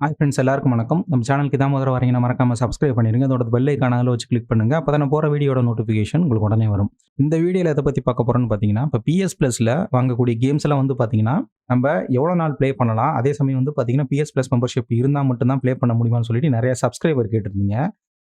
Hi friends எல்லாருக்கும் வணக்கம். நம்ம சேனலுக்கு தான் முதல்ல வரீங்கன்னா மறக்காமல் சப்ஸ்கிரைப் பண்ணிடுங்க அதோட பெல் ஐக்கானால வச்சு கிளிக் பண்ணுங்கள் அப்போ தான் போகிற வீடியோட நோட்டிஃபிகேஷன் உங்களுக்கு உடனே வரும். இந்த வீடியோவில் எதை பற்றி பார்க்க போகிறோன்னு பார்த்தீங்கன்னா இப்போ பிஎஸ் ப்ளஸில் வாங்கக்கூடிய கேம்ஸ் எல்லாம் வந்து பார்த்தீங்கன்னா நம்ம எவ்வளோ நாள் ப்ளே பண்ணலாம்? அதே சமயம் வந்து பார்த்தீங்கன்னா பிஎஸ் ப்ளஸ் மெம்பர்ஷிப் இருந்தால் மட்டும்தான் ப்ளே பண்ண முடியுமான்னு சொல்லிட்டு நிறைய சப்ஸ்கிரைபர் கேட்டிருந்தீங்க.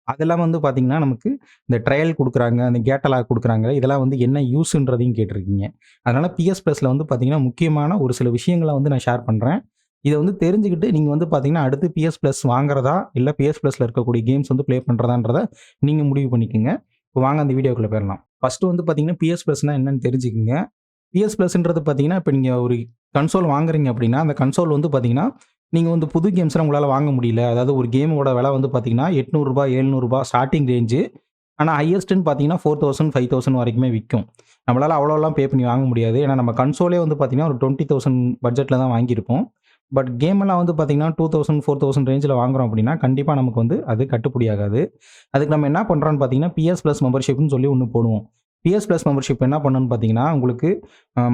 அதெல்லாம் வந்து பார்த்தீங்கன்னா நமக்கு இந்த ட்ரையல் கொடுக்குறாங்க அந்த கேட்டலாக் கொடுக்குறாங்க. இதெல்லாம் வந்து என்ன யூஸ்ன்றதையும் கேட்டிருக்கீங்க. அதனால் பிஎஸ் ப்ளஸில் வந்து பார்த்தீங்கன்னா முக்கியமான ஒரு சில விஷயங்களை வந்து நான் ஷேர் பண்ணுறேன் இதை வந்து தெரிஞ்சுக்கிட்டு நீங்கள் வந்து பார்த்தீங்கன்னா அடுத்து பிஎஸ் ப்ளஸ் வாங்குறதா இல்லை பிஎஸ் ப்ளஸில் இருக்கக்கூடிய கேம்ஸ் வந்து ப்ளே பண்ணுறதான்றத நீங்கள் முடிவு பண்ணிக்கோங்க. இப்போ வாங்க அந்த வீடியோக்குள்ளே போயிடலாம் ஃபஸ்ட்டு வந்து பார்த்தீங்கன்னா பிஎஸ் ப்ளஸ்னால் என்னென்னு தெரிஞ்சுக்கோங்க. பிஎஸ் ப்ளஸ்ன்றது பார்த்தீங்கன்னா இப்போ நீங்கள் ஒரு கன்சோல் வாங்குறீங்க அப்படின்னா அந்த கன்சோல் வந்து பார்த்தீங்கன்னா நீங்கள் வந்து புது கேம்ஸ்லாம் உங்களால் வாங்க முடியல. அதாவது ஒரு கேமோட விலை வந்து பார்த்தீங்கன்னா எட்நூறுபா எழுநூறுபா ஸ்டார்டிங் ரேஞ்சு ஆனால் ஹையஸ்ட்டுன்னு பார்த்தீங்கன்னா ஃபோர் தௌசண்ட் ஃபைவ் தௌசண்ட் வரைக்குமே விற்கும் நம்மளால் அவ்வளோலாம் பே பண்ணி வாங்க முடியாது. ஏன்னா நம்ம கன்சோலே வந்து பார்த்தீங்கன்னா ஒரு டுவெண்ட்டி தௌசண்ட் பட்ஜெட்டில் தான் வாங்கியிருப்போம். பட் கேமெல்லாம் வந்து பார்த்தீங்கன்னா டூ தௌசண்ட் ஃபோர் தௌசண்ட் ரேஞ்சில் வாங்குறோம் அப்படின்னா கண்டிப்பாக நமக்கு வந்து அது கட்டுப்படி ஆகாது அதுக்கு நம்ம என்ன பண்ணுறோம்னு பார்த்தீங்கன்னா பிஎஸ் ப்ளஸ் மெம்பர்ஷிப்னு சொல்லி ஒன்று போடுவோம். பிஎஸ் ப்ளஸ் மெம்பர்ஷிப் என்ன பண்ணணும்னு பார்த்தீங்கன்னா உங்களுக்கு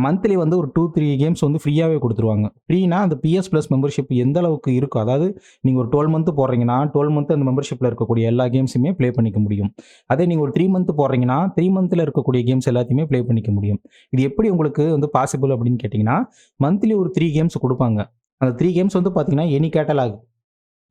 மந்த்லி வந்து ஒரு டூ த்ரீ கேம்ஸ் வந்து ஃப்ரீயாகவே கொடுத்துருவாங்க. ஃப்ரீனா அந்த பிஎஸ் ப்ளஸ் மெம்பர்ஷிப் எந்த அளவுக்கு இருக்கோ அதாவது நீங்கள் ஒரு டுவெல் மந்த் போடுறீங்கன்னா டுவெல் மந்த் அந்த மெம்பர்ஷிப்பில் இருக்கக்கூடிய எல்லா கேம்ஸுமே ப்ளே பண்ணிக்க முடியும். அதே நீங்கள் ஒரு த்ரீ மந்த் போடுறீங்கன்னா த்ரீ மந்த்தில் இருக்கக்கூடிய கேம்ஸ் எல்லாத்தையுமே ப்ளே பண்ணிக்க முடியும். இது எப்படி உங்களுக்கு வந்து பாசிபிள் அப்படின்னு கேட்டிங்கன்னா மந்த்லி ஒரு த்ரீ கேம்ஸ் கொடுப்பாங்க. அந்த த்ரீ கேம்ஸ் வந்து பார்த்தீங்கன்னா எனி கேட்டலாக்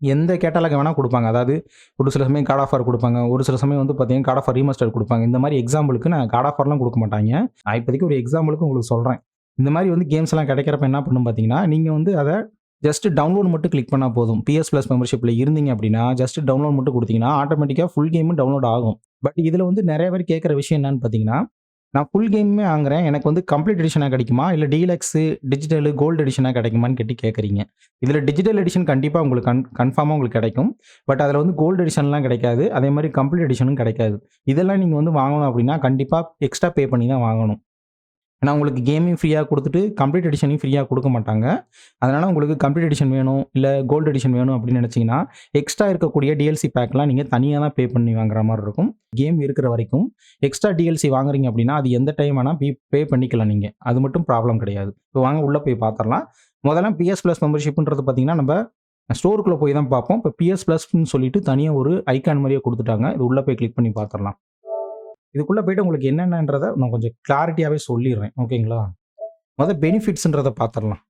எந்த கேட்டலாக் வேணால் கொடுப்பாங்க. அதாவது ஒரு சில சமயம் கார்ட் ஆஃபர் கொடுப்பாங்க. ஒரு சில சமயம் வந்து பார்த்தீங்கன்னா கார்ட் ஆஃபர் ரீமாஸ்டர் கொடுப்பாங்க. இந்த மாதிரி எக்ஸாம்பிளுக்கு நான் கார்ட் ஆஃபர்லாம் கொடுக்க மாட்டாங்க. நான் இப்போதைக்கு ஒரு எக்ஸாம்பிளுக்கு உங்களுக்கு சொல்கிறேன் இந்த மாதிரி வந்து கேம்ஸ் எல்லாம் கிடைக்கிறப்ப என்ன பண்ணும் பார்த்தீங்கன்னா நீங்கள் வந்து அதை ஜஸ்ட் டவுன்லோட் மட்டும் கிளிக் பண்ணால் போதும். பிஎஸ் ப்ளஸ் மெம்பர்ஷிப்பில் இருந்தீங்க அப்படின்னா ஜஸ்ட் டவுன்லோட் மட்டும் கொடுத்தீங்கன்னா ஆட்டோமேட்டிக்காக ஃபுல் கேமும் டவுன்லோட் ஆகும். பட் இதில் வந்து நிறைய பேர் கேட்குற விஷயம் என்னன்னு பார்த்தீங்கன்னா நான் ஃபுல் கேமுமே வாங்குறேன். எனக்கு வந்து கம்ப்ளீட் எடிஷனாக கிடைக்குமா? இல்லை டீலக்ஸு டிஜிட்டலு கோல்டு எடிஷனாக கிடைக்குமான்னு கேட்டு கேட்குறீங்க இதில் டிஜிட்டல் எடிஷன் கண்டிப்பாக உங்களுக்கு கன் கன்ஃபார்மாக உங்களுக்கு கிடைக்கும். பட் அதில் வந்து கோல்டு எடிஷன்லாம் கிடைக்காது. அதே மாதிரி கம்ப்ளீட் எடிஷனும் கிடைக்காது. இதெல்லாம் நீங்கள் வந்து வாங்கணும் அப்படின்னா கண்டிப்பாக எக்ஸ்ட்ரா பே பண்ணி தான் வாங்கணும். ஏன்னா உங்களுக்கு கேமையும் ஃப்ரீயாக கொடுத்துட்டு கம்ப்ளீட் எடிஷனையும் ஃப்ரீயாக கொடுக்க மாட்டாங்க. அதனால் உங்களுக்கு கம்ப்ளீட் எடிஷன் வேணும் இல்லை கோல்டு எடிஷன் வேணும் அப்படின்னு நினச்சிங்கன்னா எக்ஸ்ட்ரா இருக்கக்கூடிய டிஎல்சி பேக்லாம் நீங்கள் தனியாக தான் பே பண்ணி வாங்குற மாதிரி இருக்கும். கேம் இருக்கிற வரைக்கும் எக்ஸ்ட்ரா டிஎல்சி வாங்குறீங்க அப்படின்னா அது எந்த டைம் வேணால் பே பே பண்ணிக்கலாம் நீங்கள் அது மட்டும் ப்ராப்ளம் கிடையாது. இப்போ வாங்க உள்ளே போய் பார்த்துடலாம் முதல்ல பிஎஸ் ப்ளஸ் மெம்பர்ஷிப்ன்றது பார்த்தீங்கன்னா நம்ம ஸ்டோருக்குள்ளே போய் தான் பார்ப்போம். இப்போ பிஎஸ் ப்ளஸ்ன்னு சொல்லிட்டு தனியாக ஒரு ஐக்கான் மாதிரியே கொடுத்துட்டாங்க. இது உள்ளே போய் கிளிக் பண்ணி பார்த்துடலாம் இதுக்குள்ளே போயிட்டு உங்களுக்கு என்னென்னன்றதை நான் கொஞ்சம் கிளாரிட்டியாகவே சொல்லிடுறேன். ஓகேங்களா முதல் பெனிஃபிட்ஸுன்றதை பார்த்துடலாம்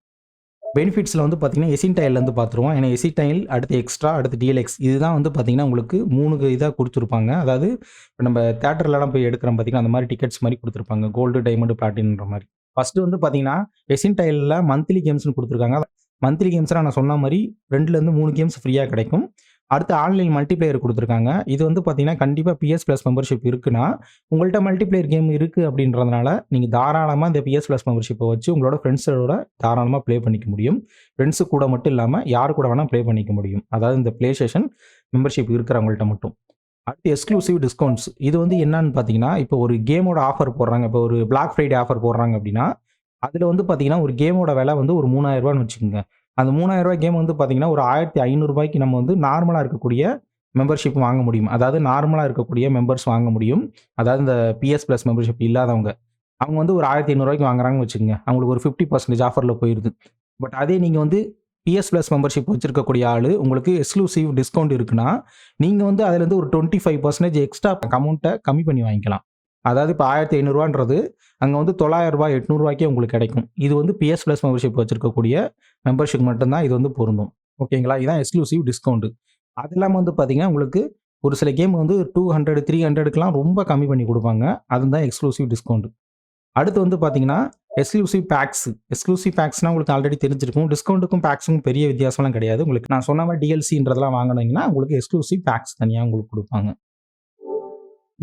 பெனிஃபிட்ஸில் வந்து பார்த்தீங்கன்னா எசின்டைல்லேருந்து பார்த்துருவோம் ஏன்னா எசிடைல் அடுத்து எக்ஸ்ட்ரா அடுத்து டிஎல்எக்ஸ் இதுதான் வந்து பார்த்தீங்கன்னா உங்களுக்கு மூணு இதாக கொடுத்துருப்பாங்க. அதாவது இப்போ நம்ம தேட்டர்லலாம் போய் எடுக்கிறோம் பார்த்தீங்கன்னா அந்த மாதிரி டிக்கெட்ஸ் மாதிரி கொடுத்துருப்பாங்க. கோல்டு டைமண்டு பிளாட்டின்ற மாதிரி. ஃபஸ்ட்டு வந்து பார்த்தீங்கன்னா எசின்டைலில் மந்த்லி கேம்ஸ்னு கொடுத்துருக்காங்க. மந்த்லி கேம்ஸ்லாம் நான் சொன்ன மாதிரி ரெண்டுலேருந்து மூணு கேம்ஸ் ஃப்ரீயாக கிடைக்கும். அடுத்து ஆன்லைன் மல்டிப்ளேயர் கொடுத்துருக்காங்க. இது வந்து பார்த்தீங்கன்னா கண்டிப்பாக பிஎஸ் ப்ளஸ் மெம்பர்ஷிப் இருக்குன்னா உங்கள்கிட்ட மல்டிப்ளேயர் கேம் இருக்குது அப்படின்றதுனால நீங்கள் தாராளமாக இந்த பிஎஸ் ப்ளஸ் மெம்பர்ஷிப்பை வச்சு உங்களோட ஃப்ரெண்ட்ஸோட தாராளமாக ப்ளே பண்ணிக்க முடியும். ஃப்ரெண்ட்ஸு கூட மட்டும் இல்லாமல் யார் கூட வேணால் ப்ளே பண்ணிக்க முடியும். அதாவது இந்த ப்ளே ஸ்டேஷன் மெம்பர்ஷிப் இருக்கிறவங்கள்ட்ட மட்டும். அடுத்து எக்ஸ்க்ளூசிவ் டிஸ்கவுண்ட்ஸ் இது வந்து என்னன்னு பார்த்தீங்கன்னா இப்போ ஒரு கேமோட ஆஃபர் போடுறாங்க. இப்போ ஒரு பிளாக் ஃப்ரைடே ஆஃபர் போடுறாங்க அப்படின்னா அதில் வந்து பார்த்தீங்கன்னா ஒரு கேமோட விலை வந்து ஒரு மூணாயிரரூபான்னு வச்சுக்கோங்க. அந்த மூணாயிரம் ரூபாய் கேம் வந்து பார்த்தீங்கன்னா ஒரு ஆயிரத்தி ஐநூறுரூபாய்க்கு நம்ம வந்து நார்மலாக இருக்கக்கூடிய மெம்பர்ஷிப் வாங்க முடியும். அதாவது நார்மலாக இருக்கக்கூடிய மெம்பர்ஸ் வாங்க முடியும். அதாவது இந்த பிஎஸ் ப்ளஸ் மெம்பர்ஷிப் இல்லாதவங்க. அவங்க வந்து ஒரு ஆயிரத்தி ஐநூறுரூவாய்க்கு வாங்குறாங்கன்னு வச்சுக்கோங்க. அவங்களுக்கு ஒரு ஃபிஃப்டி பர்சன்டேஜ் ஆஃபரில் போயிடுது பட் அதே நீங்கள் வந்து பிஎஸ் ப்ளஸ் மெம்பர்ஷிப் வச்சிருக்கக்கூடிய ஆள் உங்களுக்கு எக்ஸ்க்ளூசிவ் டிஸ்கவுண்ட் இருக்குன்னா நீங்கள் வந்து அதில் வந்து ஒரு டுவெண்ட்டி ஃபைவ் பர்சன்டேஜ் எக்ஸ்ட்ரா அமௌண்ட்டை கம்மி பண்ணி வாங்கிக்கலாம். அதாவது இப்போ ஆயிரத்தி ஐநூறுரூவான்றது அங்கே வந்து தொள்ளாயிரரூபா எட்நூறுரூவாய்க்கே உங்களுக்கு கிடைக்கும். இது வந்து பிஎஸ் ப்ளஸ் மெம்பர்ஷிப் வச்சிருக்கக்கூடிய மெம்பர்ஷிப் மட்டும்தான் இது வந்து பொருந்தும். ஓகேங்களா? இதுதான் எக்ஸ்க்ளூசிவ் டிஸ்கவுண்ட் அது இல்லாமல் வந்து பார்த்தீங்கன்னா உங்களுக்கு ஒரு சில கேம் வந்து டூ ஹண்ட்ரட் த்ரீ ஹண்ட்ரடுக்குலாம் ரொம்ப கம்மி பண்ணி கொடுப்பாங்க. அதுதான் எக்ஸ்க்ளூசிவ் டிஸ்கவுண்ட் அடுத்து வந்து பார்த்தீங்கன்னா எக்ஸ்க்ளூசிவ் பேக்ஸ் எக்ஸ்க்ளூசிவ் பேக்ஸ்னால் உங்களுக்கு ஆல்ரெடி தெரிஞ்சிருக்கும். டிஸ்கவுண்ட்டுக்கும் பேக்ஸுக்கும் பெரிய வித்தியாசம்லாம் கிடையாது. உங்களுக்கு நான் சொன்ன மாதிரி டிஎல்சின்றதெல்லாம் வாங்கினீங்கன்னா உங்களுக்கு எக்ஸ்க்ளூசிவ் பேக்ஸ் தனியாக உங்களுக்கு கொடுப்பாங்க.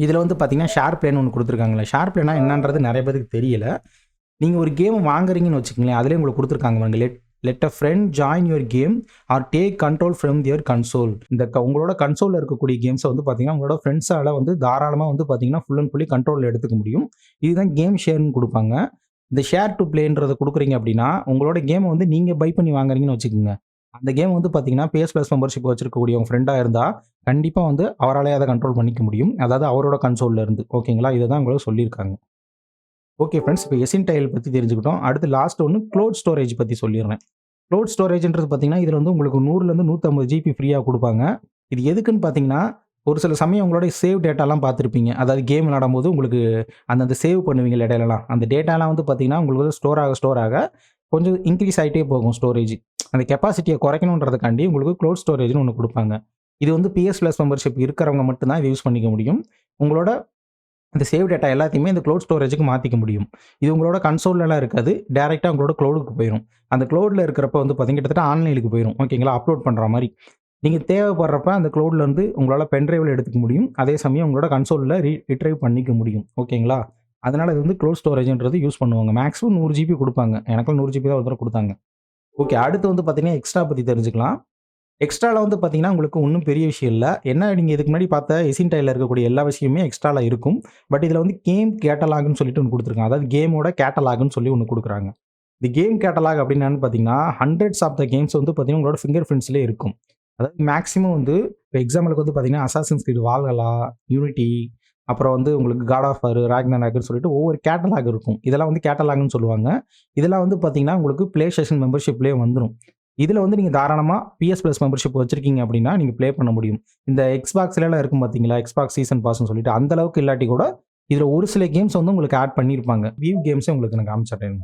இதில் வந்து பார்த்தீங்கன்னா ஷேர் பிளேன் ஒன்று கொடுத்துருக்காங்களே ஷேர் பிளேனா என்னன்றது நிறைய பேருக்கு தெரியல. நீங்கள் ஒரு கேம் வாங்குறீங்கன்னு வச்சுக்கோங்களேன் அதிலே உங்களுக்கு கொடுத்துருக்காங்க பாருங்க. Let let a friend join your game or take control from their console இந்த உங்களோட கன்சோலில் இருக்கக்கூடிய கேம்ஸை வந்து பார்த்தீங்கன்னா உங்களோட ஃப்ரெண்ட்ஸால் வந்து தாராளமாக வந்து பார்த்தீங்கன்னா ஃபுல் அண்ட் ஃபுல்லி கண்ட்ரோலில் எடுத்துக்க முடியும். இதுதான் கேம் ஷேர்னு கொடுப்பாங்க. இந்த ஷேர் டு பிளேன்றதை கொடுக்குறீங்க அப்படின்னா உங்களோட கேமை வந்து நீங்கள் பை பண்ணி வாங்குறீங்கன்னு வச்சுக்கோங்க. அந்த கேம் வந்து பார்த்தீங்கன்னா பேஸ் ப்ளஸ் மெம்பர்ஷிப் வச்சிருக்கக்கூடிய உங்கள் ஃப்ரெண்டாக இருந்தால் கண்டிப்பாக வந்து அவராலே அதை கண்ட்ரோல் பண்ணிக்க முடியும். அதாவது அவரோட கன்சோலில் இருந்து. ஓகேங்களா? இதை தான் உங்களுக்கு சொல்லியிருக்காங்க. ஓகே ஃப்ரெண்ட்ஸ் இப்போ எசின் டைல் பற்றி தெரிஞ்சுக்கிட்டோம். அடுத்து லாஸ்ட் ஒன்று க்ளோட் ஸ்டோரேஜ் பற்றி சொல்லிடுறேன். க்ளோட் ஸ்டோரேஜ்ன்றது பார்த்தீங்கன்னா, இதில் வந்து உங்களுக்கு 100லேருந்து 150 ஜிபி ஃப்ரீயாக கொடுப்பாங்க. இது எதுக்குன்னு பார்த்தீங்கன்னா, ஒரு சில சமயம் உங்களோட சேவ் டேட்டாலாம் பார்த்துருப்பீங்க. அதாவது கேம் விளாடும்போது உங்களுக்கு அந்தந்த சேவ் பண்ணுவீங்க இடையிலலாம். அந்த டேட்டாலாம் வந்து பார்த்தீங்கன்னா, உங்களுக்கு ஸ்டோர் ஆக ஸ்டோர் ஆக கொஞ்சம் இன்க்ரீஸ் ஆகிட்டே போகும் ஸ்டோரேஜ். அந்த கெப்பாசிட்டியை குறைக்கணுன்றதுக்காண்டி உங்களுக்கு க்ளோட் ஸ்டோரேஜ்னு ஒன்று கொடுப்பாங்க இது வந்து பிஎஸ் பிளஸ் மெம்பர்ஷிப் இருக்கிறவங்க மட்டும்தான் யூஸ் பண்ணிக்க முடியும். உங்களோட இந்த சேவ் டேட்டா எல்லாத்தையுமே இந்த க்ளோட் ஸ்டோரேஜுக்கு மாற்றிக்க முடியும். இது உங்களோட கன்சோல்லலாம் இருக்காது. டேரெக்டாக உங்களோட க்ளோடுக்கு போயிடும் அந்த க்ளோடில் இருக்கிறப்ப வந்து பார்த்தீங்கன்னா, கிட்டத்தட்ட ஆன்லைனுக்கு போயிடும் ஓகேங்களா? அப்லோட் பண்ணுற மாதிரி நீங்கள் தேவைப்படுறப்ப அந்த க்ளோட்லேருந்து உங்களால் பென்ட்ரைவில் பென் எடுத்துக்க முடியும். அதே சமயம் உங்களோட கன்சோலில் ரீ ரிட்ரைவ் பண்ணிக்க முடியும். ஓகேங்களா? அதனால் இது வந்து க்ளோட் ஸ்டோரேஜ்ன்றது யூஸ் பண்ணுவாங்க. மேக்ஸிமம் நூறு ஜிபி கொடுப்பாங்க எனக்கெல்லாம் 100 ஜிபி தான் ஒரு கொடுத்தாங்க ஓகே. அடுத்து வந்து பார்த்தீங்கன்னா, எக்ஸ்ட்ரா பற்றி தெரிஞ்சுக்கலாம். எக்ஸ்ட்ராவில் வந்து பார்த்தீங்கன்னா, உங்களுக்கு ஒன்றும் பெரிய விஷயம் இல்லை என்ன நீங்கள் இதுக்கு முன்னாடி பார்த்த எசின்டைல்ல இருக்கக்கூடிய எல்லா விஷயமே எக்ஸ்ட்ராவில் இருக்கும். பட் இதில் வந்து கேம் கேட்டலாக்னு சொல்லிட்டு ஒன்று கொடுத்துருக்காங்க அதாவது கேமோட கேட்டலாக்னு சொல்லி ஒன்று கொடுக்குறாங்க இந்த கேம் கேட்டலாக் அப்படின்னு என்னன்னு பார்த்தீங்கன்னா, ஹண்ட்ரட்ஸ் ஆஃப் த கேம்ஸ் வந்து பார்த்தீங்கன்னா, உங்களோட ஃபிங்கர் பிரிண்ட்ஸ்லயே இருக்கும். அதாவது மேக்ஸிமம் வந்து இப்போ எக்ஸாம்பிளுக்கு வந்து பார்த்தீங்கன்னா, அசாசின்ஸ் கிரீட் வால்கலா யூனிட்டி அப்புறம் வந்து உங்களுக்கு காட் ஆஃப் வார், ராக்னராக்ன்னு சொல்லிட்டு ஒவ்வொரு கேட்டலாக் இருக்கும். இதெல்லாம் வந்து கேட்டலாக்னு சொல்லுவாங்க. இதெல்லாம் வந்து பார்த்தீங்கன்னா, உங்களுக்கு ப்ளே ஸ்டேஷன் மெம்பர்ஷிப்லேயே வந்துடும் இதில் வந்து நீங்கள் தாராளமாக பிஎஸ் பிளஸ் மெம்பர்ஷிப் வச்சுருக்கீங்க அப்படின்னா நீங்கள் ப்ளே பண்ண முடியும். இந்த எக்ஸ்பாக்ஸ்லாம் இருக்கும் பார்த்தீங்களா? எக்ஸ்பாக்ஸ் சீசன் பாஸ்ன்னு சொல்லிட்டு அந்தளவுக்கு இல்லாட்டி கூட, இதில் ஒரு சில கேம்ஸ் வந்து உங்களுக்கு ஆட் பண்ணியிருப்பாங்க. வியூ கேம்ஸே உங்களுக்கு நான் காமிச்சிட்டேன்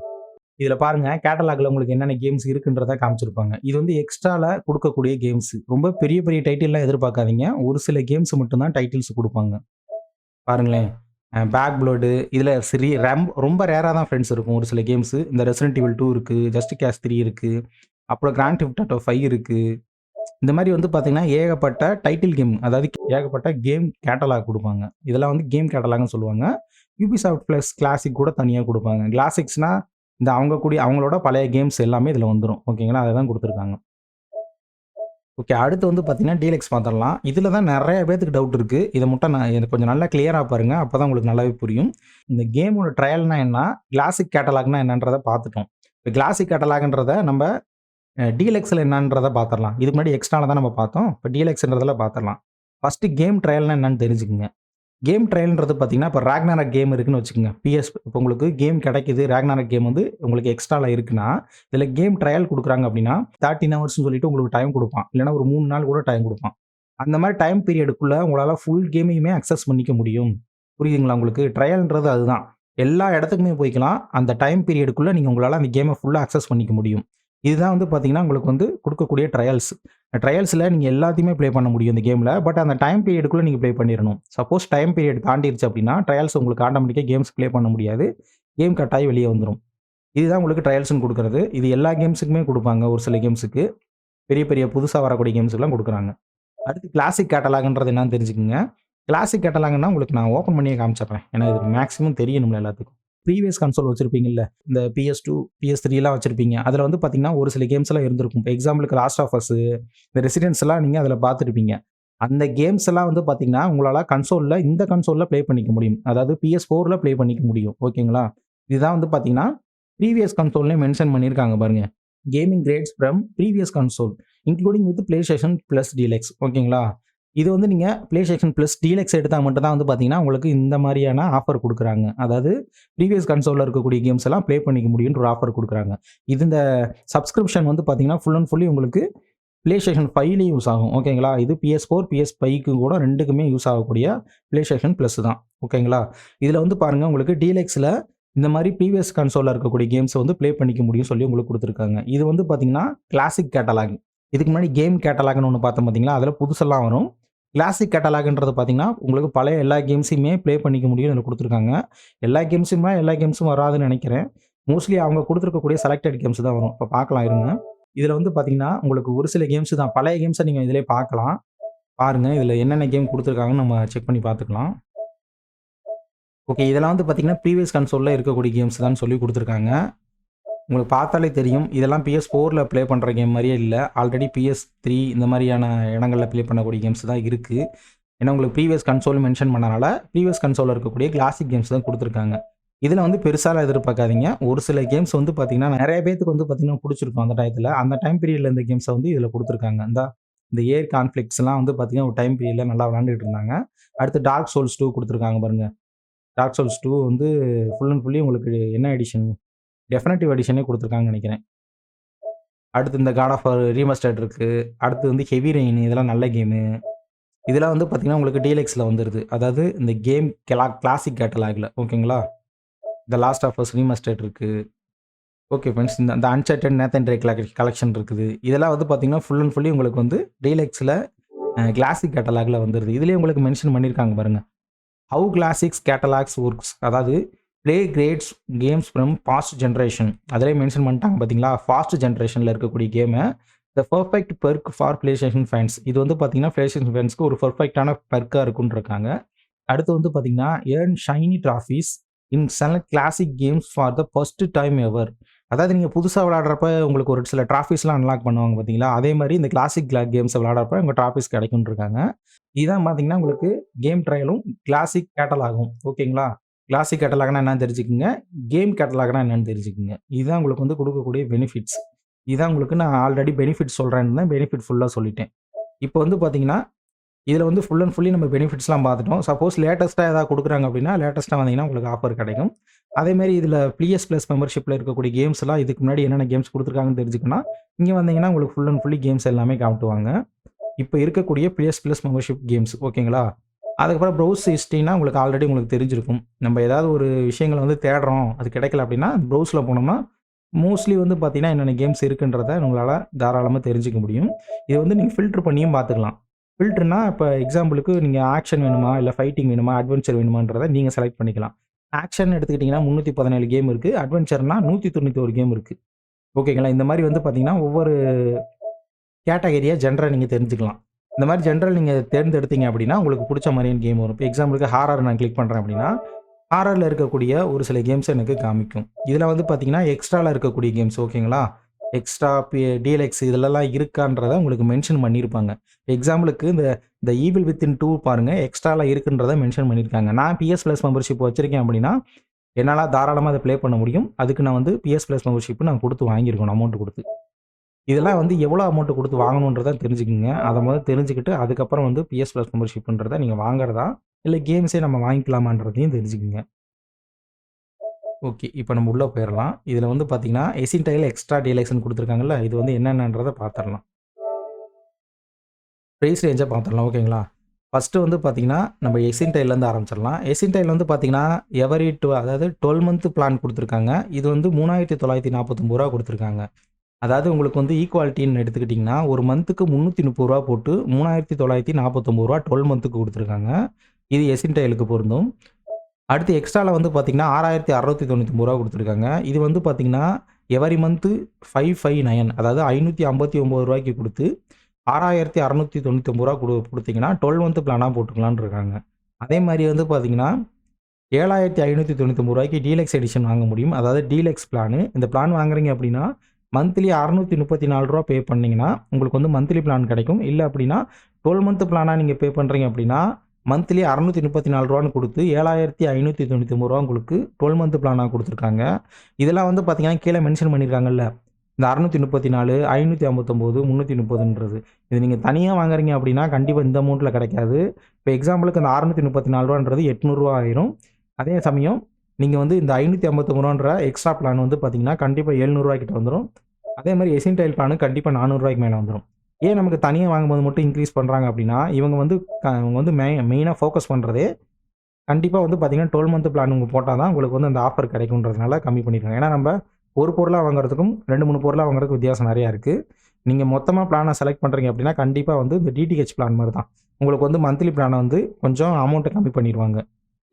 இதில் பாருங்கள் கேட்டலாகில் உங்களுக்கு என்னென்ன கேம்ஸ் இருக்குன்றத காமிச்சிருப்பாங்க. இது வந்து எக்ஸ்ட்ராவில் கொடுக்கக்கூடிய கேம்ஸ். ரொம்ப பெரிய பெரிய டைட்டில்லாம் எதிர்பார்க்காதீங்க. ஒரு சில கேம்ஸ் மட்டும்தான் டைட்டில்ஸ் கொடுப்பாங்க பாருங்களேன். பேக் ப்ளோடு இதில் சரி ரெம் ரொம்ப ரேராக தான் ஃப்ரெண்ட்ஸ் இருக்கும். ஒரு சில கேம்ஸு இந்த ரெசிடென்ட் டிவல் டூ இருக்குது ஜஸ்ட் கேஷ் த்ரீ இருக்குது அப்புறம் கிராண்ட் ஃபிஃப்ட் ஆட்டோ ஃபைவ் இருக்குது இந்த மாதிரி வந்து பார்த்தீங்கன்னா, ஏகப்பட்ட டைட்டில் கேம் அதாவது ஏகப்பட்ட கேம் கேட்டலாக் கொடுப்பாங்க இதெல்லாம் வந்து கேம் கேட்டலாக்னு சொல்லுவாங்க. யூபி சாஃப்ட் ப்ளஸ் கிளாசிக் கூட தனியாக கொடுப்பாங்க கிளாசிக்ஸ்னால் இந்த அவங்க கூடிய அவங்களோட பழைய கேம்ஸ் எல்லாமே இதில் வந்துடும் ஓகேங்களா? அதை தான் கொடுத்துருக்காங்க ஓகே. அடுத்து வந்து பார்த்தீங்கன்னா, டீலக்ஸ் பார்த்துடலாம் இதில் தான் நிறைய பேத்துக்கு டவுட் இருக்குது இதை மட்டும் நான் எனக்கு கொஞ்சம் நல்லா கிளியரா பாருங்க. அப்பதான் உங்களுக்கு நல்லாவே புரியும். இந்த கேமோட ட்ரையல்னா என்ன? கிளாசிக் கேட்டலாக்னா என்னன்றத பார்த்துட்டோம். இப்போ கிளாசிக் கேட்டலாக்ன்றத நம்ம டீலெக்ஸில் என்னன்றதை என்னன்றத இதுக்கு முன்னாடி எக்ஸ்ட்ரால தான் நம்ம பார்த்தோம். இப்போ டீலக்ஸ்ன்றதுல பார்த்துடலாம் ஃபஸ்ட்டு கேம் ட்ரையல்னா என்னன்னு தெரிஞ்சுக்குங்க கேம் ட்ரையல்ன்றது பார்த்தீங்கன்னா, இப்போ ரேக்னாரக் கேம் இருக்குன்னு வச்சுக்கோங்க பிஎஸ் இப்போ உங்களுக்கு கேம் கிடைக்குது. ரேக்னாரக் கேம் வந்து உங்களுக்கு எக்ஸ்ட்ராவில் இருக்குன்னா, இதில் கேம் ட்ரையல் கொடுக்குறாங்க அப்படின்னா தேர்ட்டின் ஹவர்ஸ்னு சொல்லிட்டு உங்களுக்கு டைம் கொடுப்பான் இல்லைன்னா ஒரு மூணு நாள் கூட டைம் கொடுப்பான் அந்த மாதிரி டைம் பீரியடுக்குள்ளே உங்களால் ஃபுல் கேமையுமே அக்சஸ் பண்ணிக்க முடியும். புரியுதுங்களா உங்களுக்கு? ட்ரையல்ன்றது அதுதான். எல்லா இடத்துக்குமே போய்க்கலாம். அந்த டைம் பீரியடுக்குள்ளே நீங்கள் உங்களால் அந்த கேமை ஃபுல்லாக அக்சஸ் பண்ணிக்க முடியும். இதுதான் வந்து பார்த்தீங்கன்னா, உங்களுக்கு வந்து கொடுக்கக்கூடிய ட்ரையல்ஸ். ட்ரையல்ஸில் நீங்கள் எல்லாத்தையுமே ப்ளே பண்ண முடியும் இந்த கேமில் பட் அந்த டைம் பீரியடுக்குள்ளே நீங்கள் ப்ளே பண்ணிடணும் சப்போஸ் டைம் பீரியட் தாண்டிடுச்சு அப்படின்னா ட்ரையல்ஸ் உங்களுக்கு ஆட்டோமேட்டிக்காக கேம்ஸ் ப்ளே பண்ண முடியாது. கேம் கட்டாயி வெளியே வந்துடும் இதுதான் உங்களுக்கு ட்ரையல்ஸ்னு கொடுக்குறது இது எல்லா கேம்ஸுக்குமே கொடுப்பாங்க ஒரு சில கேம்ஸுக்கு. பெரிய பெரிய புதுசாக வரக்கூடிய கேம்ஸ்க்குலாம் கொடுக்குறாங்க அடுத்து கிளாசிக் கேட்டலாகன்றது என்னன்னு தெரிஞ்சுக்கோங்க கிளாசிக் கேட்டலாக்னா உங்களுக்கு நான் ஓப்பன் பண்ணியே காமிச்சிடுறேன். ஏன்னா இது மேக்ஸிமம் தெரியணும்ல எல்லாத்துக்கும். ப்ரீவியஸ் கன்சோல் வச்சிருப்பீங்கல்ல. இந்த PS2, PS3லாம் வச்சிருப்பீங்க. அதில் வந்து பார்த்தீங்கன்னா, ஒரு சில கேம்ஸ்லாம் இருந்திருக்கும். இப்போ எக்ஸாம்பிளுக்கு லாஸ்ட் ஆஃப் அஸ், இந்த ரெசிடென்ட்ஸ்லாம் நீங்கள் அதில் பார்த்துருப்பீங்க. அந்த கேம்ஸ் எல்லாம் வந்து பார்த்தீங்கன்னா, உங்களால் கன்சோலில் இந்த கன்சோலில் ப்ளே பண்ணிக்க முடியும். அதாவது பிஎஸ் ஃபோரில் ப்ளே பண்ணிக்க முடியும். ஓகேங்களா? இதுதான் வந்து பார்த்தீங்கன்னா, ப்ரீவியஸ் கன்சோல்னே மென்ஷன் பண்ணியிருக்காங்க பாருங்க. Gaming greats from previous console including with PlayStation plus deluxe ஓகேங்களா? இது வந்து நீங்கள் ப்ளே ஸ்டேஷன் ப்ளஸ் டீலக்ஸ் எடுத்தால் மட்டும் தான் வந்து பார்த்தீங்கன்னா, உங்களுக்கு இந்த மாதிரியான ஆஃபர் கொடுக்குறாங்க அதாவது ப்ரீவியஸ் கன்சோலில் இருக்கக்கூடிய கேம்ஸ் எல்லாம் ப்ளே பண்ணிக்க முடியும்ன்ற ஒரு ஆஃபர் கொடுக்குறாங்க இது இந்த சப்ஸ்கிரிப்ஷன் வந்து பார்த்தீங்கன்னா, ஃபுல் அண்ட் ஃபுல்லி உங்களுக்கு ப்ளே ஸ்டேஷன் ஃபைவ்லேயும் யூஸ் ஆகும். ஓகேங்களா? இது PS4, PS5க்கு கூட ரெண்டுக்குமே யூஸ் ஆகக்கூடிய ப்ளேஷேஷன் ப்ளஸ் தான். ஓகேங்களா? இதில் வந்து பாருங்க உங்களுக்கு டீலெக்ஸில் இந்த மாதிரி ப்ரீவியஸ் கன்சோலில் இருக்கக்கூடிய கேம்ஸை வந்து ப்ளே பண்ணிக்க முடியும்னு சொல்லி உங்களுக்கு கொடுத்துருக்காங்க இது வந்து பார்த்தீங்கன்னா, கிளாசிக் கேட்டலாக். இதுக்கு முன்னாடி கேம் கேட்டலாக்னு ஒன்று பார்த்தோம் பார்த்தீங்களா? அதில் புதுசெல்லாம் வரும். கிளாசிக் கேட்டலாக்ன்றது பார்த்தீங்கன்னா, உங்களுக்கு பழைய எல்லா கேம்ஸையுமே ப்ளே பண்ணிக்க முடியும் இதில் கொடுத்துருக்காங்க எல்லா கேம்ஸுமே எல்லா கேம்ஸும் வராதுன்னு நினைக்கிறேன் மோஸ்ட்லி அவங்க கொடுத்துருக்கக்கூடிய செலக்டட் கேம்ஸ் தான் வரும். இப்போ பார்க்கலாம் இருங்க. இதில் வந்து பார்த்தீங்கன்னா, உங்களுக்கு ஒரு சில கேம்ஸ் தான். பழைய கேம்ஸை நீங்கள் இதிலே பார்க்கலாம். பாருங்கள் இதில் என்னென்ன கேம் கொடுத்துருக்காங்கன்னு நம்ம செக் பண்ணி பார்த்துக்கலாம். ஓகே. இதெல்லாம் வந்து பார்த்தீங்கன்னா, ப்ரீவியஸ் கன்சோலில் இருக்கக்கூடிய கேம்ஸ் தான் சொல்லி கொடுத்துருக்காங்க உங்களுக்கு பார்த்தாலே தெரியும். இதெல்லாம் பிஎஸ் ஃபோரில் ப்ளே பண்ணுற கேம் மாதிரியே இல்லை ஆல்ரெடி பிஎஸ் த்ரீ இந்த மாதிரியான இடங்களில் ப்ளே பண்ணக்கூடிய கேம்ஸ் தான் இருக்குது ஏன்னா உங்களுக்கு ப்ரீவியஸ் கன்சோல் மென்ஷன் பண்ணனால, ப்ரீவியஸ் கன்சோலில் இருக்கக்கூடிய கிளாசிக் கேம்ஸ் தான் கொடுத்துருக்காங்க இதில் வந்து பெருசாலாம் எதிர்பார்க்காதீங்க. ஒரு சில கேம்ஸ் வந்து பார்த்தீங்கன்னா, நிறைய பேத்துக்கு வந்து பார்த்தீங்கன்னா பிடிச்சிருக்கும் அந்த டயத்தில் அந்த டைம் பீரியடில் இந்த கேம்ஸை வந்து இதில் கொடுத்துருக்காங்க இந்த இந்த ஏர் கான்ஃப்ளிக்ஸ்லாம் வந்து பார்த்தீங்கன்னா, ஒரு டைம் பீரியடில் நல்லா விளாண்டுட்டு இருந்தாங்க. அடுத்து டார்க் சோல்ஸ் டூ கொடுத்துருக்காங்க பாருங்கள் டார்க் சோல்ஸ் டூ வந்து ஃபுல் அண்ட் ஃபுல்லி உங்களுக்கு என்ன எடிஷன்? டெஃபினட்டிவ் எடிஷனே கொடுத்துருக்காங்கன்னு நினைக்கிறேன். அடுத்து இந்த காட் ஆஃப் ரீமஸ்டர்ட் இருக்குது அடுத்து வந்து ஹெவி ரெயின் இதெல்லாம் நல்ல கேமு இதெல்லாம் வந்து பார்த்தீங்கன்னா உங்களுக்கு டீலெக்ஸில் வந்துடுது அதாவது இந்த கேம் கிளா கிளாசிக் கேட்டலாகில் ஓகேங்களா? இந்த லாஸ்ட் ஆஃப் அஸ் ரீமஸ்டர்ட் இருக்குது ஓகே ஃப்ரெண்ட்ஸ் இந்த அந்த அன்சர்டன் நேத்தன் ட்ரே கலெக்ஷன் இருக்குது. இதெல்லாம் வந்து பார்த்தீங்கன்னா ஃபுல் அண்ட் ஃபுல்லி உங்களுக்கு வந்து டீலெக்ஸில் கிளாசிக் கேட்டலாகில் வந்துடுது இதுலேயே உங்களுக்கு மென்ஷன் பண்ணியிருக்காங்க பாருங்கள் ஹவு கிளாசிக்ஸ் கேட்டலாக்ஸ் ஒர்க்ஸ் அதாவது play greats games from first generation அதிலே மென்ஷன் பண்ணிட்டாங்க பார்த்தீங்களா ஃபாஸ்ட் ஜென்ரேஷனில் இருக்கக்கூடிய கேமை the perfect perk for PlayStation fans இது வந்து பார்த்தீங்கன்னா பிளே ஸ்டேஷன் ஃபேன்ஸ்க்கு ஒரு பர்ஃபெக்டான பெர்க்காக இருக்குன்னு இருக்காங்க அடுத்து வந்து பார்த்தீங்கன்னா ஏர்ன் ஷைனி ட்ராஃபீஸ் இன் சில classic games for the first time ever அதாவது நீங்கள் புதுசாக விளாட்றப்ப உங்களுக்கு ஒரு சில ட்ராஃபிஸ்லாம் அன்லாக் பண்ணுவாங்க பார்த்தீங்களா அதே மாதிரி இந்த கிளாசிக் கேம்ஸை விளாட்றப்ப உங்கள் ட்ராஃபிஸ் கிடைக்கும்னு இருக்காங்க இதுதான் பார்த்தீங்கன்னா உங்களுக்கு கேம் ட்ரையலும் கிளாசிக் கேட்டலாகும் ஓகேங்களா கிளாசிக் கேட்டலாக்னா என்னன்னு தெரிஞ்சுக்குங்க. கேம் கேட்டலாக்னா என்னன்னு தெரிஞ்சுக்குங்க. இதுதான் உங்களுக்கு வந்து கொடுக்கக்கூடிய பெனிஃபிட்ஸ் இதுதான் உங்களுக்கு நான் ஆல்ரெடி பெனிஃபிட் சொல்கிறேன்னு தான் பெனிஃபிட் ஃபுல்லாக சொல்லிட்டேன். இப்போ வந்து பார்த்தீங்கன்னா இதில் வந்து ஃபுல் அண்ட் ஃபுல்லி நம்ம பெனிஃபிட்ஸ்லாம் பார்த்துட்டோம். சப்போஸ் லேட்டஸ்ட்டாக ஏதாவது கொடுக்குறாங்க அப்படின்னா லேட்டஸ்ட்டாக வந்தீங்கன்னா உங்களுக்கு ஆஃபர் கிடைக்கும். அதேமாதிரி இதில் பிஎஸ் ப்ளஸ் மெம்பர்ஷிப்பில் இருக்கக்கூடிய கேம்ஸ்லாம் இதுக்கு முன்னாடி என்னென்ன கேம்ஸ் கொடுத்துருக்காங்கன்னு தெரிஞ்சுக்கணும் இங்கே வந்தீங்கன்னா உங்களுக்கு ஃபுல் அண்ட் ஃபுல்லி கேம்ஸ் எல்லாமே காட்டுவாங்க. இப்போ இருக்கக்கூடிய பிஎஸ் ப்ளஸ் மெம்பர்ஷிப் கேம்ஸ் ஓகேங்களா அதுக்கப்புறம் ப்ரௌஸ் ஹிஸ்ட்ரினா உங்களுக்கு ஆல்ரெடி உங்களுக்கு தெரிஞ்சிருக்கும். நம்ம ஏதாவது ஒரு விஷயங்களை வந்து தேடுறோம் அது கிடைக்கல அப்படின்னா ப்ரௌஸில் போனோம்னா மோஸ்ட்லி வந்து பார்த்தீங்கன்னா என்னென்ன கேம்ஸ் இருக்குன்றத உங்களால் தாராளமாக தெரிஞ்சுக்க முடியும். இது வந்து நீங்கள் ஃபில்டர் பண்ணியும் பார்த்துக்கலாம் ஃபில்ட்ருனா இப்போ எக்ஸாம்பிளுக்கு நீங்கள் ஆக்ஷன் வேணுமா இல்லை ஃபைட்டிங் வேணுமா அட்வென்ச்சர் வேணுமான்றதை நீங்கள் செலக்ட் பண்ணிக்கலாம். ஆக்ஷன் எடுத்துக்கிட்டிங்கன்னா முந்நூற்றி பதினேழு கேம் இருக்குது அட்வென்ச்சர்னா நூற்றி தொண்ணூற்றி ஒரு கேம் இருக்குது ஓகேங்களா இந்த மாதிரி வந்து பார்த்தீங்கன்னா ஒவ்வொரு கேட்டகரியாக ஜென்ரல் நீங்கள் தெரிஞ்சுக்கலாம். இந்த மாதிரி ஜென்ரல் நீங்கள் தேர்ந்தெடுத்தீங்க அப்படின்னா உங்களுக்கு பிடிச்ச மாதிரியான கேம் வரும். இப்போ எக்ஸாம்பிளுக்கு ஹாரர் நான் கிளிக் பண்ணுறேன் அப்படின்னா ஹாரரில் இருக்கக்கூடிய ஒரு சில கேம்ஸ் எனக்கு காமிக்கும். இதில் வந்து பார்த்தீங்கன்னா எக்ஸ்ட்ராவில் இருக்கக்கூடிய கேம்ஸ் ஓகேங்களா எக்ஸ்ட்ரா பி டிஎல்எக்ஸ் இதிலலாம் இருக்கான்றதை உங்களுக்கு மென்ஷன் பண்ணியிருப்பாங்க எக்ஸாம்பிளுக்கு இந்த இந்த ஈவில் வித்தின் டூ பாருங்கள் எக்ஸ்ட்ராவில் இருக்குன்றதை மென்ஷன் பண்ணியிருக்காங்க நான் பிஎஸ் ப்ளஸ் மெம்பர்ஷிப் வச்சுருக்கேன் அப்படின்னா என்னால் தாராளமாக அதை ப்ளே பண்ண முடியும். அதுக்கு நான் வந்து பிஎஸ் ப்ளஸ் மெம்பர்ஷிப் நான் கொடுத்து வாங்கியிருக்கணும் அமௌண்ட் கொடுத்து. இதெல்லாம் வந்து எவ்வளோ அமௌண்ட் கொடுத்து வாங்கணுன்றதை தெரிஞ்சுக்கோங்க. அதை முதல்ல தெரிஞ்சுக்கிட்டு அதுக்கப்புறம் வந்து பிஎஸ் ப்ளஸ் மெம்பர்ஷிப்ன்றதை நீங்கள் வாங்குறதா இல்லை கேம்ஸே நம்ம வாங்கிக்கலாமான்றதையும் தெரிஞ்சுக்கோங்க. ஓகே இப்போ நம்ம உள்ளே போயிடலாம் இதில் வந்து பார்த்தீங்கன்னா எசின் எக்ஸ்ட்ரா டீலெக்ஷன் கொடுத்துருக்காங்கல்ல இது வந்து என்னென்னன்றதை பார்த்துடலாம் ப்ரைஸ் ரேஞ்சை பார்த்துடலாம் ஓகேங்களா ஃபஸ்ட்டு வந்து பார்த்தீங்கன்னா நம்ம எசின் டைல்லேருந்து ஆரம்பிச்சிடலாம் எசின் டைல் வந்து பார்த்தீங்கன்னா எவரி டூ அதாவது டுவெல் மந்த் பிளான் கொடுத்துருக்காங்க. இது வந்து மூணாயிரத்தி தொள்ளாயிரத்தி நாற்பத்தொம்பது ரூபா கொடுத்துருக்காங்க. அதாவது உங்களுக்கு வந்து ஈக்குவாலிட்டின்னு எடுத்துக்கிட்டிங்கன்னா ஒரு மந்த்துக்கு முந்நூற்றி முப்பது ரூபா போட்டு மூணாயிரத்தி தொள்ளாயிரத்தி நாற்பத்தொம்பது ரூபா டுவெல் மந்த்துக்கு கொடுத்துருக்காங்க. இது எசின் டைலுக்கு பொருந்தும். அடுத்து எக்ஸ்ட்ராவில் வந்து பார்த்தீங்கன்னா ஆறாயிரத்தி அறநூற்றி தொண்ணூற்றி ரூபா கொடுத்துருக்காங்க. இது வந்து பார்த்தீங்கன்னா every month five five nine அதாவது ஐநூற்றி ஐம்பத்தி ஒம்பது ரூபாய்க்கு கொடுத்து ஆறாயிரத்தி அறநூற்றி தொண்ணூற்றி ஒம்பது ரூபா கொடு கொடுத்தீங்கன்னா டுவெல் மந்த் பிளானாக போட்டுக்கலான்னு இருக்காங்க. அதே மாதிரி வந்து பார்த்தீங்கன்னா ஏழாயிரத்தி ஐநூற்றி தொண்ணூற்றி ரூபாய்க்கு டீலெக்ஸ் எடிஷன் வாங்க முடியும். அதாவது டீலெக்ஸ் பிளானு இந்த பிளான் வாங்குறீங்க அப்படின்னா மந்த்லி அறநூற்றி முப்பத்தி நாலு ரூபா பே பண்ணிங்கன்னா உங்களுக்கு வந்து மந்த்லி பிளான் கிடைக்கும். இல்லை அப்படின்னா டுவெல் மந்த் பிளானாக நீங்கள் பே பண்ணுறீங்க அப்படின்னா மந்த்லி அறநூற்றி முப்பத்தி நாலு ரூபான்னு கொடுத்து ஏழாயிரத்தி ஐநூற்றி தொண்ணூற்றி ஒம்பது ரூபா உங்களுக்கு டுவெல் மந்த் பிளானாக கொடுத்துருக்காங்க. இதெல்லாம் வந்து பார்த்தீங்கன்னா கீழே மென்ஷன் பண்ணியிருக்காங்கல்ல இந்த அறநூற்றி முப்பத்தி நாலு ஐநூற்றி ஐம்பத்தொம்போது முந்நூற்றி முப்பதுன்றது. இது நீங்கள் தனியாக வாங்குறீங்க அப்படின்னா கண்டிப்பாக இந்த அமௌண்ட்டில் கிடைக்காது. இப்போ எக்ஸாம்பிளுக்கு அந்த அறநூற்றி முப்பத்தி நாலு ரூபான்றது எட்நூறுரூவா ஆயிரும். அதே சமயம் நீங்கள் வந்து இந்த ஐநூற்றி ஐம்பத்தொம்பது ரூபான்ற எக்ஸ்ட்ரா பிளான் வந்து பார்த்தீங்கன்னா கண்டிப்பாக எழுநூறுவா கிட்ட வந்துடும் அதே மாதிரி எசின் டைல் பிளானு கண்டிப்பாக நானூறுரூவாய்க்கு மேலே வந்துடும் ஏன் நமக்கு தனியாக வாங்கும்போது மட்டும் இன்க்ரீஸ் பண்ணுறாங்க அப்படின்னா இவங்க வந்து க- இவங்க வந்து மெய் மெயினாக ஃபோக்கஸ் பண்ணுறதே கண்டிப்பாக வந்து பார்த்தீங்கன்னா டுவெல் மந்த் பிளான் உங்கள் போட்டால் தான் உங்களுக்கு வந்து அந்த ஆஃபர் கிடைக்குன்றதுனால கம்மி பண்ணியிருக்காங்க ஏன்னா நம்ம ஒரு பொருளாக வாங்குறதுக்கும் ரெண்டு மூணு பொருளாக வாங்குறதுக்கு வித்தியாசம் நிறையா இருக்குது நீங்கள் மொத்தமாக பிளானை செலக்ட் பண்ணுறீங்க அப்படின்னா கண்டிப்பாக வந்து இந்த டிடிஹெச் பிளான் மாதிரி தான் உங்களுக்கு வந்து மந்த்லி பிளானை வந்து கொஞ்சம் அமௌண்ட்டை கம்மி பண்ணிடுவாங்க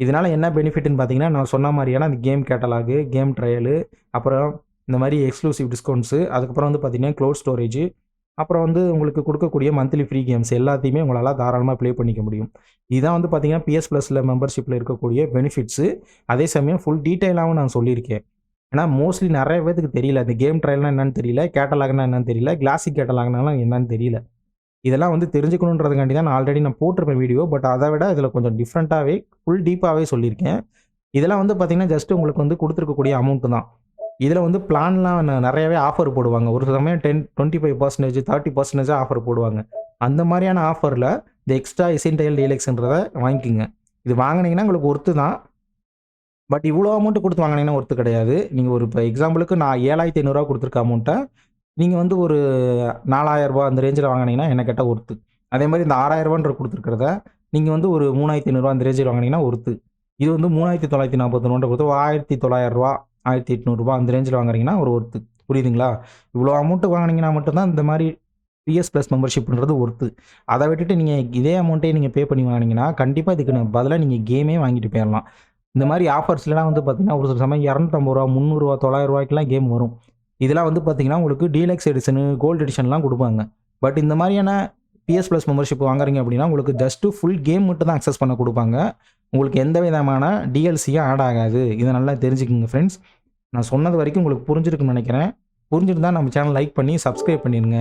இதனால் என்ன பெனிஃபிட்னு பார்த்தீங்கன்னா நான் சொன்ன மாதிரியான அந்த கேம் கேட்டலாகு கேம் ட்ரையலு அப்புறம் இந்த மாதிரி எக்ஸ்க்ளூசிவ் டிஸ்கவுண்ட்ஸு அதுக்கப்புறம் வந்து பார்த்தீங்கன்னா க்ளோட் ஸ்டோரேஜ் அப்புறம் வந்து உங்களுக்கு கொடுக்கக்கூடிய மந்த்லி ஃப்ரீ கேம்ஸ் எல்லாத்தையுமே உங்களால் தாராளமாக ப்ளே பண்ணிக்க முடியும். இதுதான் வந்து பார்த்தீங்கன்னா பிஎஸ் ப்ளஸில் மெம்பர்ஷிப்பில் இருக்கக்கூடிய பெனிஃபிட்ஸு அதே சமயம் ஃபுல் டீட்டெயிலாகவும் நான் சொல்லியிருக்கேன். ஏன்னா மோஸ்ட்லி நிறைய பேத்துக்கு தெரியல இந்த கேம் ட்ரையல்னால் என்னன்னு தெரியல கேட்டலாக்னா என்னன்னு தெரியல கிளாசிக் கேட்டலாக்னாலும் என்னன்னு தெரியல. இதெல்லாம் வந்து தெரிஞ்சுக்கணுன்றதுக்காண்டி தான் நான் ஆல்ரெடி நான் போட்டிருப்பேன் வீடியோ பட் அதை விட இதில் கொஞ்சம் டிஃப்ரெண்ட்டாகவே ஃபுல் டீப்பாகவே சொல்லியிருக்கேன். இதெல்லாம் வந்து பார்த்திங்கன்னா ஜஸ்ட் உங்களுக்கு வந்து கொடுத்துருக்கக்கூடிய அமௌண்ட்டு தான். இதில் வந்து பிளான்லாம் நிறையாவே நிறையவே ஆஃபர் போடுவாங்க. ஒரு சமயம் ten twenty five percentage thirty percentage offer போடுவாங்க. அந்த மாதிரியான ஆஃபரில் இந்த எக்ஸ்ட்ரா எசென்டைல் டீலெக்ஸ்ன்றதை வாங்கிக்கோங்க. இது வாங்கினீங்கன்னா உங்களுக்கு ஒர்த்து தான். பட் இவ்வளோ அமௌண்ட்டு கொடுத்து வாங்கினீங்கன்னா ஒர்த்து கிடையாது. நீங்கள் ஒரு இப்போ எக்ஸாம்பிளுக்கு நான் ஏழாயிரத்தி ஐநூறுரூவா கொடுத்துருக்க அமௌண்ட்டை நீங்கள் வந்து ஒரு நாலாயிரரூபா அந்த ரேஞ்சில் வாங்குனீங்கன்னா என்ன கேட்டால் ஒர்த்து. அதே மாதிரி இந்த ஆறாயிரரூபான்ற கொடுத்துருக்கிறத நீங்கள் வந்து ஒரு மூணாயிரத்தி ஐநூறுரூவா அந்த ரேஞ்சில் வாங்குனீங்கன்னா ஒர்த்து. இது வந்து மூணாயிரத்தி தொள்ளாயிரத்தி நாற்பத்தொன்று கொடுத்து ஆயிரத்தி 1900 ஆயிரத்தி 1800 அந்த ரேஞ்சில் வாங்குறீங்கன்னா ஒரு ஒர்த்து. புரியுதுங்களா? இவ்வளோ அமௌண்ட்டு வாங்குனீங்கன்னா மட்டும் தான் இந்த மாதிரி பிஎஸ் ப்ளஸ் மெம்பர்ஷிப்ன்றது ஒர்த்து. அதை விட்டுட்டு நீங்கள் இதே அமௌண்ட்டே நீங்கள் பே பண்ணி வாங்குனீங்கன்னா, கண்டிப்பாக இதுக்கு பதிலாக நீங்கள் கேமே வாங்கிட்டு போயிடலாம் இந்த மாதிரி ஆஃபர்ஸ்லலாம் வந்து பார்த்தீங்கன்னா, ஒரு சில சமயம் ரூ. 250 ரூ. 900 கேம் வரும். இதெல்லாம் வந்து பார்த்தீங்கன்னா, உங்களுக்கு டீலக்ஸ் எடிஷனு, கோல்ட் எடிஷன்லாம் கொடுப்பாங்க பட் இந்த மாதிரியான பிஎஸ் ப்ளஸ் மெம்பர்ஷிப் வாங்குறீங்க அப்படின்னா, உங்களுக்கு ஜஸ்ட் ஃபுல் கேம் மட்டும் தான் அக்சஸ் பண்ண கொடுப்பாங்க உங்களுக்கு எந்த விதமான டிஎல்சியும் ஆட் ஆகாது. இதை நல்லா தெரிஞ்சுக்கோங்க ஃப்ரெண்ட்ஸ் நான் சொன்னது வரைக்கும் உங்களுக்கு புரிஞ்சிருக்குன்னு நினைக்கிறேன் புரிஞ்சிருந்தால் நம்ம சேனல் லைக் பண்ணி சப்ஸ்கிரைப் பண்ணிடுங்க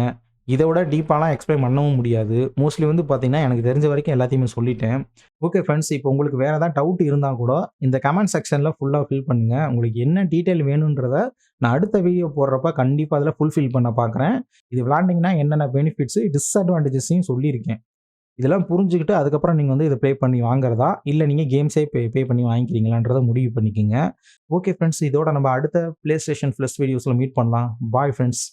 இதை விட டீப்பாலாம் எக்ஸ்ப்ளைன் பண்ணவும் முடியாது. மோஸ்ட்லி வந்து பார்த்தீங்கன்னா, எனக்கு தெரிஞ்ச வரைக்கும் எல்லாத்தையுமே சொல்லிட்டேன். ஓகே ஃப்ரெண்ட்ஸ் இப்போ உங்களுக்கு வேறு ஏதாவது டவுட் இருந்தால் கூட இந்த கமெண்ட் செக்ஷனில் ஃபுல்லாக ஃபில் பண்ணுங்கள் உங்களுக்கு என்ன டீட்டெயில் வேணுன்றத நான் அடுத்த வீடியோ போடுறப்ப கண்டிப்பாக அதில் ஃபுல்ஃபில் பண்ண பார்க்குறேன். இது விளாண்டிங்கன்னா என்னென்ன பெனிஃபிட்ஸு டிஸ்அட்வான்டேஜஸையும் சொல்லியிருக்கேன். இதெல்லாம் புரிஞ்சுக்கிட்டு அதுக்கப்புறம் நீங்கள் வந்து இதை ப்ளே பண்ணி வாங்குறதா, இல்லை நீங்கள் கேம்ஸே பே பே பண்ணி வாங்கிக்கிறீங்களான்றத முடிவு பண்ணிக்கங்க. ஓகே ஃப்ரெண்ட்ஸ் இதோட நம்ம அடுத்த ப்ளே ஸ்டேஷன் ப்ளஸ் வீடியோஸில் மீட் பண்ணலாம். Bye friends